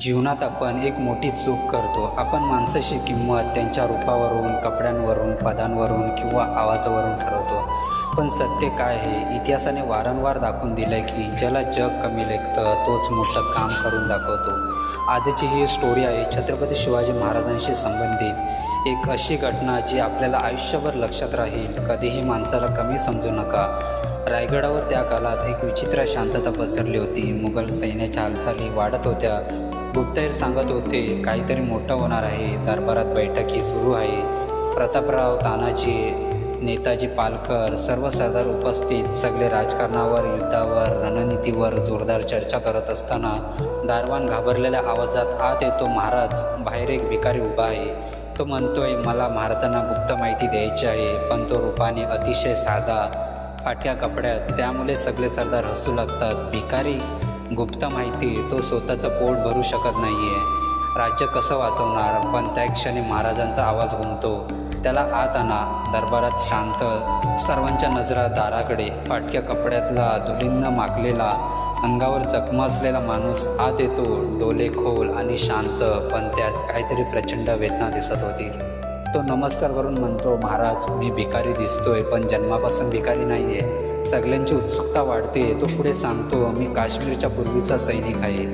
जीवनात आपण एक मोठी चूक करतो. आपण माणसाची किंमत त्यांच्या रूपावरून कपड्यांवरून पदांवरून किंवा आवाजावरून ठरवतो. पण सत्य काय आहे? इतिहासाने वारंवार दाखवून दिलं की ज्याला जग कमी लेखतं तोच मोठं काम करून दाखवतो. आजची ही स्टोरी आहे छत्रपती शिवाजी महाराजांशी संबंधित. एक अशी घटना जी आपल्याला आयुष्यभर लक्षात राहील. कधीही माणसाला कमी समजू नका. रायगडावर त्या काळात एक विचित्र शांतता पसरली होती. मुघल सैन्याच्या हालचाली वाढत होत्या. गुप्तहेर सांगत होते काहीतरी मोठं होणार आहे. दरबारात बैठकी सुरू आहे. प्रतापराव तानाजी नेताजी पालकर सर्व सरदार उपस्थित सगळे राजकारणावर युद्धावर रणनीतीवर जोरदार चर्चा करत असताना दारवान घाबरलेल्या आवाजात आत येतो महाराज बाहेर एक भिकारी उभा आहे. तो म्हणतोय मला महाराजांना गुप्त माहिती द्यायची आहे पण तो रूपाने अतिशय साधा फाटक्या कपड्यात. त्यामुळे सगळे सरदार हसू लागतात. भिकारी गुप्त माहिती तो स्वतःचं पोट भरू शकत नाही आहे राज्य कसं वाचवणार? पण त्या क्षणी महाराजांचा आवाज घुमतो. त्याला आत आणा. दरबारात शांत सर्वांच्या नजरा दाराकडे. फाटक्या कपड्यातला धुलींना माकलेला अंगावर चकमा असलेला माणूस आत येतो. डोले खोल आणि शांत पण त्यात काहीतरी प्रचंड वेदना दिसत होती. तो नमस्कार करून म्हणतो महाराज मी भिकारी दिसतोय पण जन्मापासून भिकारी नाही आहे सगळ्यांची उत्सुकता वाढते. तो पुढे सांगतो मी काश्मीरच्या पूर्वीचा सैनिक आहे.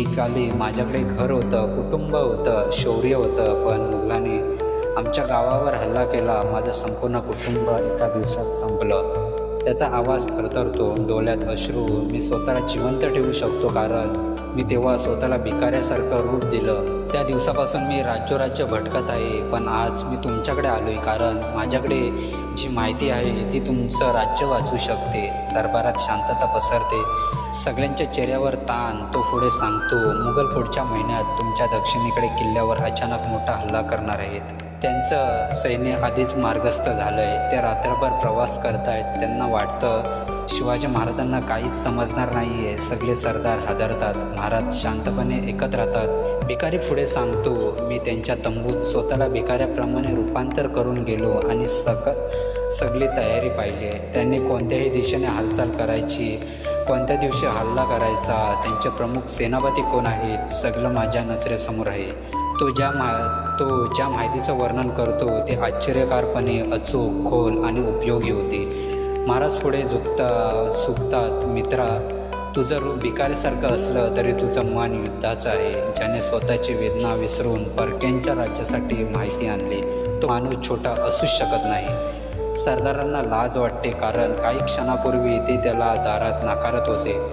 एकाली माझ्याकडे घर होतं कुटुंब होतं शौर्य होतं पण मुलाने आमच्या गावावर हल्ला केला. माझं संपूर्ण कुटुंब एका दिवसात संपलं. त्याचा आवाज थरथरतो डोळ्यात अश्रू. मी स्वतःला जिवंत ठेवू शकतो कारण मी तेव्हा स्वतःला भिकाऱ्यासारखं रूप दिलं. त्या दिवसापासून मी राज्योराज्य भटकत आहे. पण आज मी तुमच्याकडे आलो आहे कारण माझ्याकडे जी माहिती आहे ती तुमचं राज्य वाचू शकते. दरबारात शांतता पसरते. सगळ्यांच्या चेहऱ्यावर ताण तो पुढे सांगतो मुघल पुढच्या महिन्यात तुमच्या दक्षिणेकडे किल्ल्यावर अचानक मोठा हल्ला करणार आहेत. त्यांचं सैन्य आधीच मार्गस्थ झालं आहे ते रात्रभर प्रवास करतायत. त्यांना वाटतं शिवाजी महाराजांना काहीच समजणार नाही आहे सगळे सरदार हादरतात. महाराज शांतपणे एकत्र राहतात भिकारी पुढे सांगतो मी त्यांच्या तंबूत स्वतःला भिकाऱ्याप्रमाणे रूपांतर करून गेलो आणि सक सगळी तयारी पाहिली आहे. त्यांनी कोणत्याही दिशेने हालचाल करायची कोणत्या दिवशी हल्ला करायचा? त्यांचे प्रमुख सेनापती कोण आहेत? सगळं माझ्या नजरेसमोर आहे. तो ज्या मा तो ज्या माहितीचं वर्णन करतो ते आश्चर्यकारपणे अचूक खोल आणि उपयोगी होते. महाराज पुढे झुकता झुकतात मित्रा तुझं रूप भिकारीसारखं असलं तरी तुझं मन युद्धाचं आहे. ज्याने स्वतःची वेदना विसरून परक्यांच्या राज्यासाठी माहिती आणली तो माणूस छोटा असूच शकत नाही. सरदारांना लाज वाटते कारण काही क्षणापूर्वी ते त्याला दारात नाकारत होते.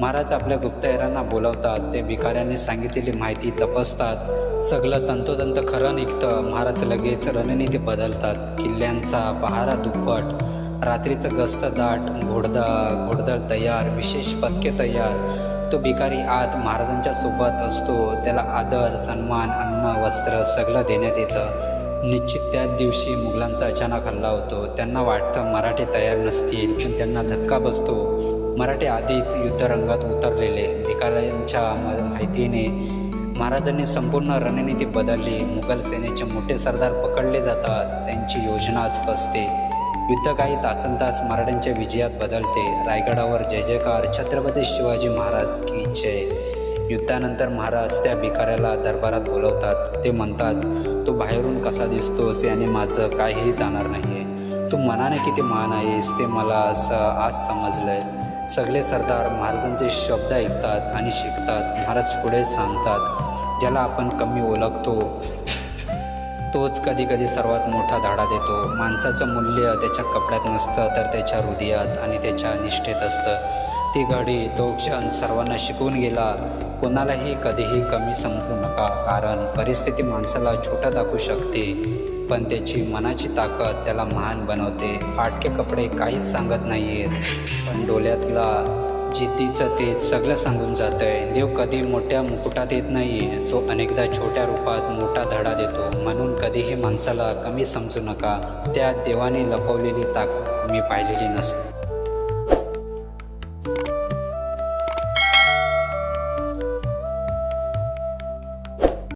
महाराज आपल्या गुप्तहेरांना बोलवतात ते भिकाऱ्यांनी सांगितलेली माहिती तपासतात. सगळं तंतोतंत खरं निघतं. महाराज लगेच रणनीती बदलतात. किल्ल्यांचा पहारा दुप्पट रात्रीचं गस्त दाट घोडदा घोडदळ तयार विशेष पथके तयार. तो भिकारी आत महाराजांच्या सोबत असतो. त्याला आदर सन्मान अन्न वस्त्र सगळं देण्यात येतं. निश्चित त्याच दिवशी मुघलांचा अचानक हल्ला होतो. त्यांना वाटतं मराठी तयार नसतील पण त्यांना धक्का बसतो. मराठी आधीच युद्धरंगात उतरलेले. भिकाऱ्यांच्या माहितीने महाराजांनी संपूर्ण रणनीती बदलली. मुघल सेनेचे मोठे सरदार पकडले जातात. त्यांची योजनाच फसते युद्ध काही तासनतास मराठ्यांच्या विजयात बदलते. रायगडावर जय जयकार. छत्रपती शिवाजी महाराज की जय. युद्धानंतर महाराज त्या भिकाऱ्याला दरबारात बोलवतात. ते म्हणतात तू बाहेरून कसा दिसतोस याने माझं काहीही जाणार नाही आहे तू मनाने किती मान आहेस ते मला असं आज समजलंय. सगळे सरदार महाराजांचे शब्द ऐकतात आणि शिकतात. महाराज पुढे सांगतात ज्याला आपण कमी ओळखतो तोच कधी कधी सर्वात मोठा धाडा देतो. माणसाचं मूल्य त्याच्या कपड्यात नसतं तर त्याच्या हृदयात आणि त्याच्या निष्ठेत असतं. ती घडी तो क्षण सर्वांना शिकवून गेला. कोणालाही कधीही कमी समजू नका कारण परिस्थिती माणसाला छोटा दाखवू शकते पण त्याची मनाची ताकद त्याला महान बनवते. फाटके कपडे काहीच सांगत नाही आहेत पण डोळ्यातला जिद्दीचं ते सगळं सांगून जातं आहे देव कधी मोठ्या मुकुटात येत नाही तो अनेकदा छोट्या रूपात मोठा धडा देतो. म्हणून कधीही माणसाला कमी समजू नका. त्या देवाने लपवलेली ताकद मी पाहिलेली नसते.